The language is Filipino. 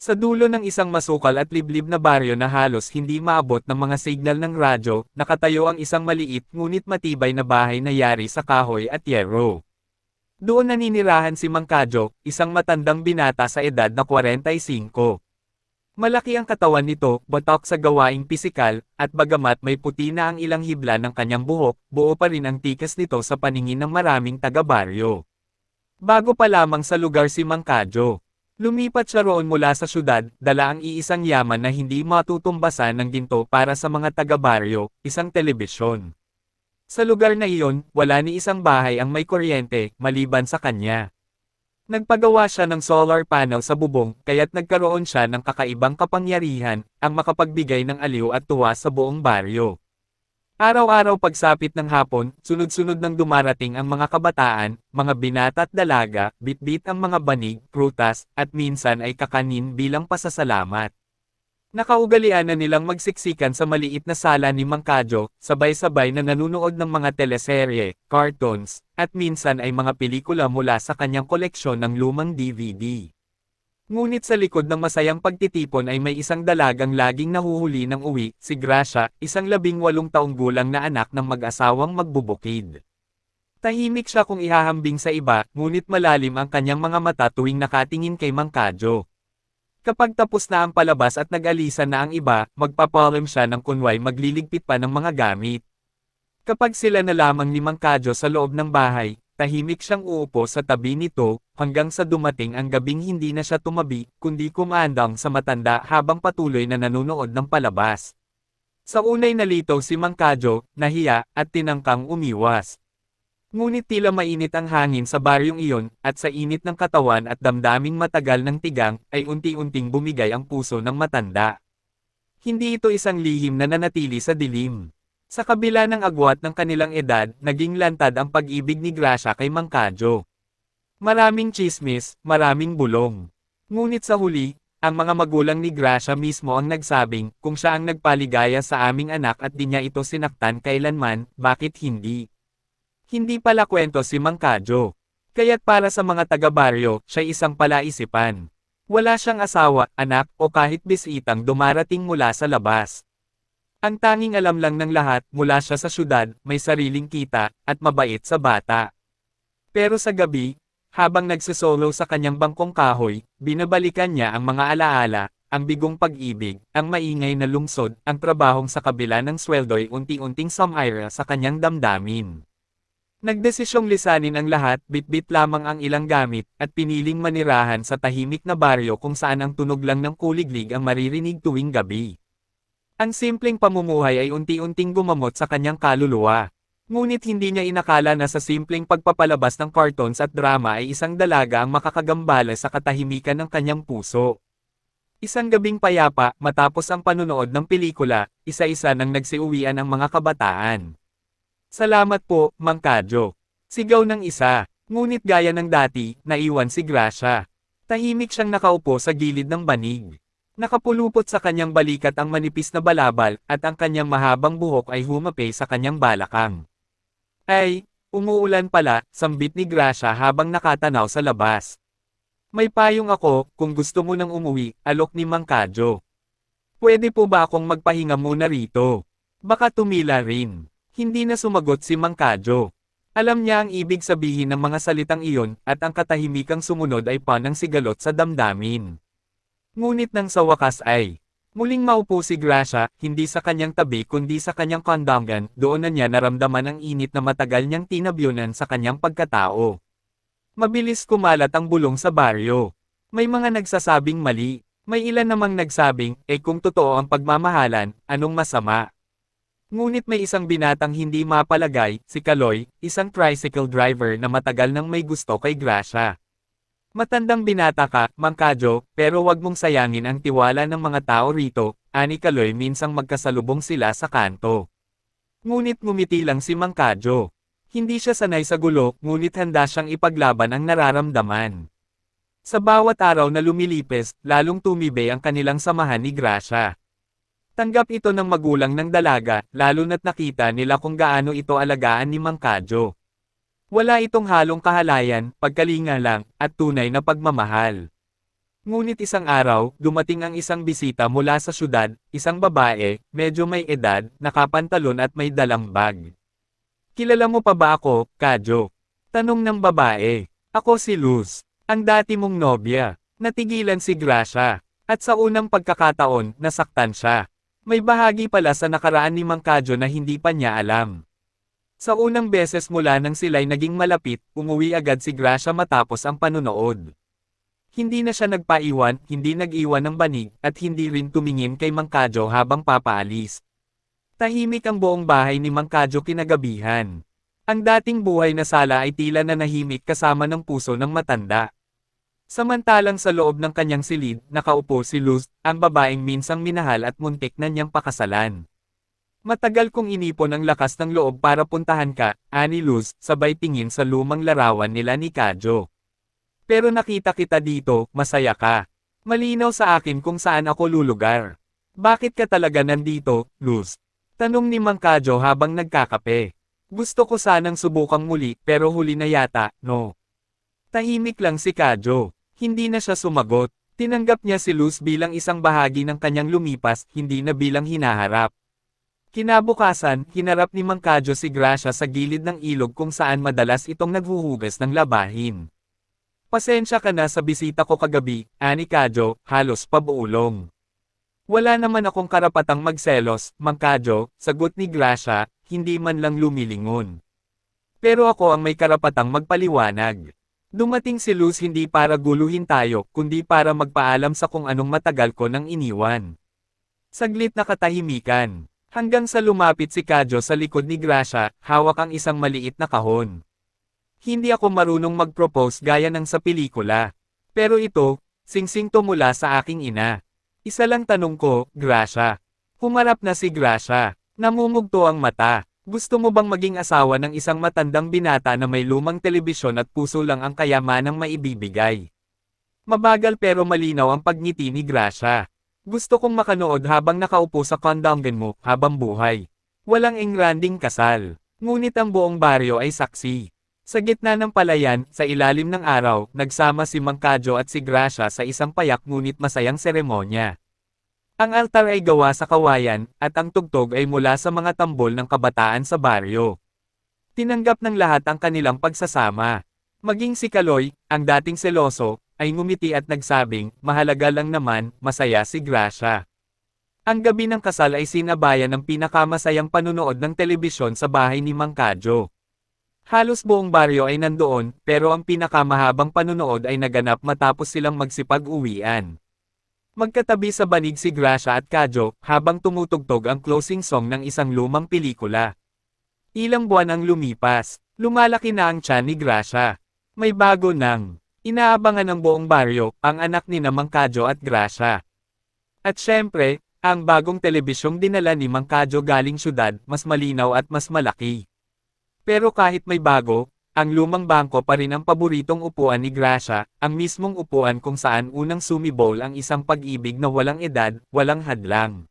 Sa dulo ng isang masukal at liblib na baryo na halos hindi maabot ng mga signal ng radyo, nakatayo ang isang maliit ngunit matibay na bahay na yari sa kahoy at yero. Doon naninirahan si Mangkadyo, isang matandang binata sa edad na 45. Malaki ang katawan nito, batok sa gawaing pisikal, at bagamat may puti na ang ilang hibla ng kanyang buhok, buo pa rin ang tikas nito sa paningin ng maraming taga-baryo. Bago pa lamang sa lugar si Mangkadyo. Lumipat siya roon mula sa syudad, dala ang iisang yaman na hindi matutumbasan ng ginto para sa mga taga-baryo, isang telebisyon. Sa lugar na iyon, wala ni isang bahay ang may kuryente, maliban sa kanya. Nagpagawa siya ng solar panel sa bubong, kaya't nagkaroon siya ng kakaibang kapangyarihan, ang makapagbigay ng aliw at tuwa sa buong baryo. Araw-araw pagsapit ng hapon, sunod-sunod nang dumarating ang mga kabataan, mga binata at dalaga, bitbit ang mga banig, prutas, at minsan ay kakanin bilang pasasalamat. Nakaugalian na nilang magsiksikan sa maliit na sala ni Mangkadyo, sabay-sabay na nanunood ng mga teleserye, cartoons, at minsan ay mga pelikula mula sa kanyang koleksyon ng lumang DVD. Ngunit sa likod ng masayang pagtitipon ay may isang dalagang laging nahuhuli ng uwi, si Gracia, isang labing walong taong gulang na anak ng mag-asawang magbubukid. Tahimik siya kung ihahambing sa iba, ngunit malalim ang kanyang mga mata tuwing nakatingin kay Mangkadyo. Kapag tapos na ang palabas at nag-alisan na ang iba, magpapalam siya ng kunway magliligpit pa ng mga gamit. Kapag sila na lamang ni Mangkadyo sa loob ng bahay, tahimik siyang uupo sa tabi nito, hanggang sa dumating ang gabing hindi na siya tumabi, kundi kumandang sa matanda habang patuloy na nanonood ng palabas. Sa unay nalitaw si Mangkadyo, nahiya, at tinangkang umiwas. Ngunit tila mainit ang hangin sa baryong iyon, at sa init ng katawan at damdaming matagal ng tigang, ay unti-unting bumigay ang puso ng matanda. Hindi ito isang lihim na nanatili sa dilim. Sa kabila ng agwat ng kanilang edad, naging lantad ang pag-ibig ni Gracia kay Mangkadyo. Maraming chismis, maraming bulong. Ngunit sa huli, ang mga magulang ni Gracia mismo ang nagsabing, kung siya ang nagpaligaya sa aming anak at di niya ito sinaktan kailanman, bakit hindi? Hindi pala kwento si Mangkadyo. Kaya't para sa mga taga-baryo, siya isang palaisipan. Wala siyang asawa, anak, o kahit bisitang dumarating mula sa labas. Ang tanging alam lang ng lahat, mula siya sa syudad, may sariling kita, at mabait sa bata. Pero sa gabi, habang nagsisolo sa kanyang bangkong kahoy, binabalikan niya ang mga alaala, ang bigong pag-ibig, ang maingay na lungsod, ang trabahong sa kabila ng sweldo'y unti-unting sumira sa kanyang damdamin. Nagdesisyong lisanin ang lahat, bit-bit lamang ang ilang gamit, at piniling manirahan sa tahimik na baryo kung saan ang tunog lang ng kuliglig ang maririnig tuwing gabi. Ang simpleng pamumuhay ay unti-unting gumamot sa kanyang kaluluwa. Ngunit hindi niya inakala na sa simpleng pagpapalabas ng cartoons at drama ay isang dalaga ang makakagambala sa katahimikan ng kanyang puso. Isang gabing payapa, matapos ang panunood ng pelikula, isa-isa nang nagsiuwian ang mga kabataan. Salamat po, Mangkadyo. Sigaw ng isa, ngunit gaya ng dati, naiwan si Gracia. Tahimik siyang nakaupo sa gilid ng banig. Nakapulupot sa kanyang balikat ang manipis na balabal, at ang kanyang mahabang buhok ay humapay sa kanyang balakang. Ay, umuulan pala, sambit ni Gracia habang nakatanaw sa labas. May payong ako, kung gusto mo nang umuwi, alok ni Mangkadyo. Pwede po ba akong magpahinga muna rito? Baka tumila rin. Hindi na sumagot si Mangkadyo. Alam niya ang ibig sabihin ng mga salitang iyon, at ang katahimikang sumunod ay panang sigalot sa damdamin. Ngunit nang sa wakas ay, muling maupo si Gracia, hindi sa kanyang tabi kundi sa kanyang kondangan, doon na niya naramdaman ang init na matagal niyang tinabyunan sa kanyang pagkatao. Mabilis kumalat ang bulong sa baryo. May mga nagsasabing mali, may ilan namang nagsabing, eh kung totoo ang pagmamahalan, anong masama? Ngunit may isang binatang hindi mapalagay, si Kaloy, isang tricycle driver na matagal nang may gusto kay Gracia. Matandang binata ka, Mangkadyo, pero wag mong sayangin ang tiwala ng mga tao rito, ani Kaloy minsang magkasalubong sila sa kanto. Ngunit ngumiti lang si Mangkadyo. Hindi siya sanay sa gulo, ngunit handa siyang ipaglaban ang nararamdaman. Sa bawat araw na lumilipes, lalong tumibay ang kanilang samahan ni Gracia. Tanggap ito ng magulang ng dalaga, lalo na't nakita nila kung gaano ito alagaan ni Mangkadyo. Wala itong halong kahalayan, pagkalinga lang, at tunay na pagmamahal. Ngunit isang araw, dumating ang isang bisita mula sa syudad, isang babae, medyo may edad, nakapantalon at may dalang bag. Kilala mo pa ba ako, Kadyo? Tanong ng babae. Ako si Luz, ang dati mong nobya. Natigilan si Gracia. At sa unang pagkakataon, nasaktan siya. May bahagi pala sa nakaraan ni Mang Kadyo na hindi pa niya alam. Sa unang beses mula nang sila'y naging malapit, umuwi agad si Gracia matapos ang panunood. Hindi na siya nagpaiwan, hindi nag-iwan ng banig, at hindi rin tumingin kay Mang Kadyo habang papaalis. Tahimik ang buong bahay ni Mang Kadyo kinagabihan. Ang dating buhay na sala ay tila na nahimik kasama ng puso ng matanda. Samantalang sa loob ng kanyang silid, nakaupo si Luz, ang babaeng minsang minahal at muntik na niyang pakasalan. Matagal kong inipon ang lakas ng loob para puntahan ka, ani Luz, sabay tingin sa lumang larawan nila ni Kadyo. Pero nakita kita dito, masaya ka. Malinaw sa akin kung saan ako lulugar. Bakit ka talaga nandito, Luz? Tanong ni Mang Kadyo habang nagkakape. Gusto ko sanang subukang muli, pero huli na yata, no? Tahimik lang si Kadyo. Hindi na siya sumagot. Tinanggap niya si Luz bilang isang bahagi ng kanyang lumipas, hindi na bilang hinaharap. Kinabukasan, hinarap ni Mang Kadyo si Gracia sa gilid ng ilog kung saan madalas itong naghuhugas ng labahin. Pasensya ka na sa bisita ko kagabi, ani Kadyo, halos pabuulong. Wala naman akong karapatang magselos, Mang Kadyo, sagot ni Gracia, hindi man lang lumilingon. Pero ako ang may karapatang magpaliwanag. Dumating si Luz hindi para guluhin tayo, kundi para magpaalam sa kung anong matagal ko nang iniwan. Saglit na katahimikan. Hanggang sa lumapit si Kadyo sa likod ni Gracia, hawak ang isang maliit na kahon. Hindi ako marunong mag-propose gaya ng sa pelikula. Pero ito, singsing to mula sa aking ina. Isa lang tanong ko, Gracia. Humarap na si Gracia. Namumugto ang mata. Gusto mo bang maging asawa ng isang matandang binata na may lumang telebisyon at puso lang ang kayamanang maibibigay? Mabagal pero malinaw ang pagngiti ni Gracia. Gusto kong makanood habang nakaupo sa kondongan mo, habang buhay. Walang engranding kasal. Ngunit ang buong baryo ay saksi. Sa gitna ng palayan, sa ilalim ng araw, nagsama si Mang Kadyo at si Gracia sa isang payak ngunit masayang seremonya. Ang altar ay gawa sa kawayan, at ang tugtog ay mula sa mga tambol ng kabataan sa baryo. Tinanggap ng lahat ang kanilang pagsasama. Maging si Kaloy, ang dating seloso, ay ngumiti at nagsabing, mahalaga lang naman, masaya si Gracia. Ang gabi ng kasal ay sinabayan ng pinakamasayang panunood ng telebisyon sa bahay ni Mang. Halos buong baryo ay nandoon, pero ang pinakamahabang panunood ay naganap matapos silang magsipag-uwian. Magkatabi sa banig si Gracia at Kadyo, habang tumutugtog ang closing song ng isang lumang pelikula. Ilang buwan ang lumipas, lumalaki na ang tiyan ni Gracia. May bago nang. Inaabangan ng buong baryo, ang anak ni na Mang Kadyo at Gracia. At syempre, ang bagong telebisyong dinala ni Mang Kadyo galing syudad, mas malinaw at mas malaki. Pero kahit may bago, ang lumang bangko pa rin ang paboritong upuan ni Gracia, ang mismong upuan kung saan unang sumibol ang isang pag-ibig na walang edad, walang hadlang.